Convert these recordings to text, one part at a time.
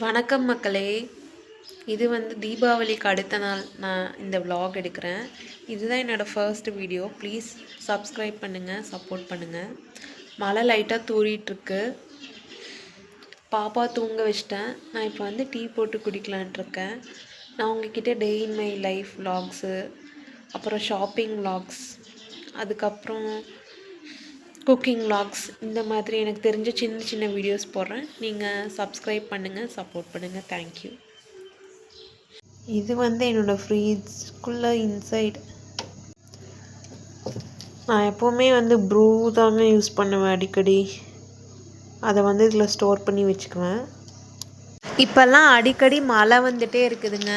வணக்கம் மக்களே. இது வந்து தீபாவளிக்கு அடுத்த நாள் நான் இந்த விலாக் எடுக்கிறேன். இதுதான் என்னோடய ஃபர்ஸ்ட் வீடியோ ப்ளீஸ் சப்ஸ்கிரைப் பண்ணுங்கள் சப்போர்ட் பண்ணுங்கள் மழை லைட்டாக தூறிட்டுருக்கு. பாப்பா தூங்க வச்சிட்டேன். நான் இப்போ வந்து டீ போட்டு குடிக்கலான்ட்ருக்கேன் நான் உங்ககிட்ட டே இன் மை லைஃப் விலாக்ஸு அப்புறம் ஷாப்பிங் விலாக்ஸ் அதுக்கப்புறம் குக்கிங் லாக்ஸ் இந்த மாதிரி எனக்கு தெரிஞ்ச சின்ன சின்ன வீடியோஸ் போடுறேன். நீங்கள் சப்ஸ்கிரைப் பண்ணுங்கள் சப்போர்ட் பண்ணுங்கள் தேங்க்யூ இது வந்து என்னோடய ஃப்ரீஜ்குள்ளே இன்சைட் நான் எப்போவுமே வந்து ப்ரூ தாங்க யூஸ் பண்ணுவேன் அடிக்கடி. அதை வந்து இதில் ஸ்டோர் பண்ணி வச்சுக்குவேன். இப்போல்லாம் அடிக்கடி மழை வந்துட்டே இருக்குதுங்க.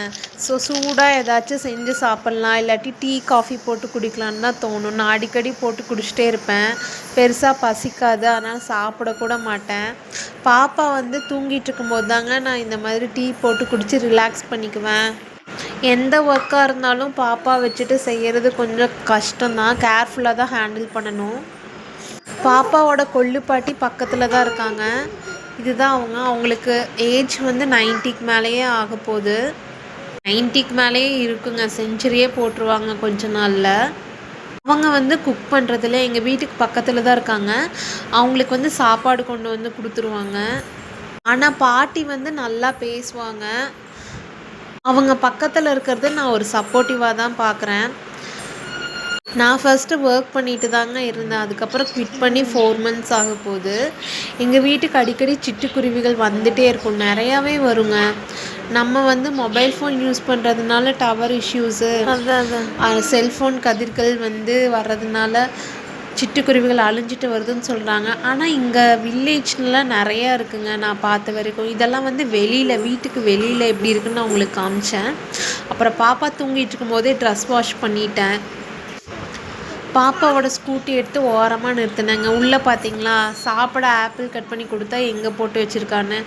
ஸோ சூடாக ஏதாச்சும் செஞ்சு சாப்பிட்லாம். இல்லாட்டி டீ காஃபி போட்டு குடிக்கலான்னு தான் தோணும். நான் அடிக்கடி போட்டு குடிச்சிட்டே இருப்பேன். பெருசாக பசிக்காது. அதனால் சாப்பிடக்கூட மாட்டேன். பாப்பா வந்து தூங்கிட்டு இருக்கும்போது தாங்க நான் இந்த மாதிரி டீ போட்டு குடித்து ரிலாக்ஸ் பண்ணிக்குவேன். எந்த ஒர்க்காக இருந்தாலும் பாப்பா வச்சுட்டு செய்கிறது கொஞ்சம் கஷ்டம்தான் கேர்ஃபுல்லாக தான் ஹேண்டில் பண்ணணும். பாப்பாவோட கொள்ளுப்பாட்டி பக்கத்தில் தான் இருக்காங்க. இதுதான் அவங்க அவங்களுக்கு ஏஜ் வந்து நைன்ட்டிக்கு மேலேயே ஆக போகுது. நைன்ட்டிக்கு மேலேயே இருக்குங்க. செஞ்சுரியே போட்டுருவாங்க கொஞ்ச நாளில். அவங்க வந்து குக் பண்ணுறதுல எங்கள் வீட்டுக்கு பக்கத்தில் தான் இருக்காங்க. அவங்களுக்கு வந்து சாப்பாடு கொண்டு வந்து கொடுத்துருவாங்க. ஆனால் பாட்டி வந்து நல்லா பேசுவாங்க. அவங்க பக்கத்தில் இருக்கிறது நான் ஒரு சப்போர்ட்டிவாக தான் பார்க்குறேன் நான் ஃபஸ்ட்டு ஒர்க் பண்ணிட்டு தாங்க இருந்தேன். அதுக்கப்புறம் குவிட் பண்ணி ஃபோர் மந்த்ஸ் ஆக போகுது. எங்கள் வீட்டுக்கு அடிக்கடி சிட்டுக்குருவிகள் வந்துகிட்டே இருக்கும். நிறையாவே வருங்க. நம்ம வந்து மொபைல் ஃபோன் யூஸ் பண்ணுறதுனால டவர் இஷ்யூஸு செல்ஃபோன் கதிர்கள் வந்து வர்றதுனால சிட்டுக்குருவிகள் அழிஞ்சிட்டு வருதுன்னு சொல்கிறாங்க ஆனால் இங்கே வில்லேஜ்லாம் நிறையா இருக்குங்க. நான் பார்த்த வரைக்கும் இதெல்லாம் வந்து வெளியில் வீட்டுக்கு வெளியில் எப்படி இருக்குன்னு நான் உங்களுக்கு காமிச்சேன். அப்புறம் பாப்பா தூங்கிட்டு இருக்கும்போதே ட்ரெஸ் வாஷ் பண்ணிட்டேன். பாப்பாவோட ஸ்கூட்டி எடுத்து ஓரமாக நிறுத்தினேங்க. உள்ளே பார்த்தீங்களா சாப்பிட ஆப்பிள் கட் பண்ணி கொடுத்தா எங்கே போட்டு வச்சுருக்கான்னு.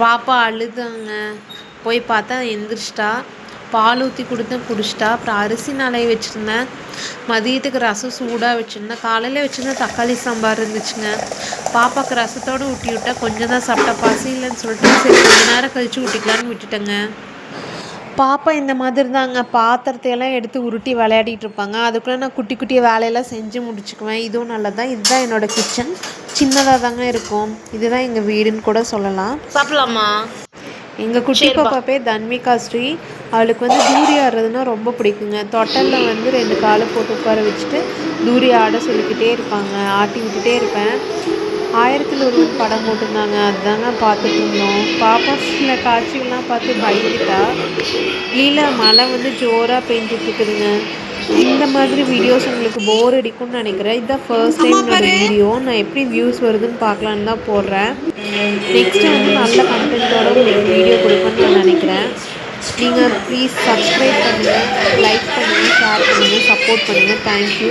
பாப்பா அழுதாங்க. போய் பார்த்தா எந்திரிச்சிட்டா. பால் ஊற்றி கொடுத்தேன் குடிச்சிட்டா. அப்புறம் அரிசி நாளை வச்சுருந்தேன். மதியத்துக்கு ரசம் சூடாக வச்சுருந்தேன். காலையில் வச்சுருந்தேன் தக்காளி சாம்பார் இருந்துச்சுங்க. பாப்பாவுக்கு ரசத்தோடு ஊட்டி விட்டா கொஞ்சம் தான் சாப்பிட்டா. பசி இல்லைன்னு சொல்லிட்டு சரி கொஞ்ச நேரம் கழித்து ஊட்டிக்கலான்னு விட்டுட்டேங்க. பாப்பா இந்த மாதிரி தாங்க பாத்திரத்தையெல்லாம் எடுத்து உருட்டி விளையாடிட்டு இருப்பாங்க அதுக்குள்ளே நான் குட்டி குட்டி வேலையெல்லாம் செஞ்சு முடிச்சுக்குவேன். இதுவும் நல்லது? தான் இதுதான் என்னோடய கிச்சன். சின்னதாக தாங்க இருக்கும். இதுதான் எங்கள் வீடுன்னு கூட சொல்லலாம். சாப்பிடலாமா? எங்கள் குட்டி பாப்பா பேர் தன்விகா ஸ்ரீ. அவளுக்கு வந்து தூரி ஆடுறதுன்னா ரொம்ப பிடிக்குங்க. தொட்டலில் வந்து ரெண்டு காலை போட்டு உட்கார வச்சுட்டு தூரி ஆட சொல்லிக்கிட்டே இருப்பாங்க. ஆட்டி விட்டுட்டே இருப்பேன். ஆயிரத்தில் ஒருவன் படம் போட்டிருந்தாங்க. அதுதாங்க பார்த்துட்டு இருந்தோம் பாப்பா சில காட்சிகள்லாம் பார்த்து பயந்துட்டா. கீழே மழை வந்து ஜோராக பெஞ்சிட்டு இருக்குதுங்க இந்த மாதிரி வீடியோஸ் உங்களுக்கு போர் அடிக்கும்னு நினைக்கிறேன். இதுதான் ஃபர்ஸ்ட் டைம் என்னோட வீடியோ நான் எப்படி வியூஸ் வருதுன்னு பார்க்கலான்னு தான் போடுறேன். நெக்ஸ்ட்டு வந்து நல்ல கண்டென்ட்டோட உங்களுக்கு வீடியோ கொடுப்பேன்னு நான் நினைக்கிறேன். நீங்கள் ப்ளீஸ் சப்ஸ்கிரைப் பண்ணுங்கள் லைக் பண்ணுங்கள் ஷேர் பண்ணுங்கள் சப்போர்ட் பண்ணுங்கள் தேங்க்யூ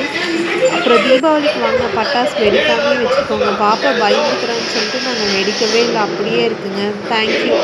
அப்புறம் தீபாவளிக்கு வாங்க பட்டாசு வெடிக்காமே வச்சுக்கோங்க. பாப்பா பயந்துக்கிறான்னு சொல்லிட்டு நாங்கள் வெடிக்கவே இல்லை. அப்படியே இருக்குங்க. தேங்க்யூ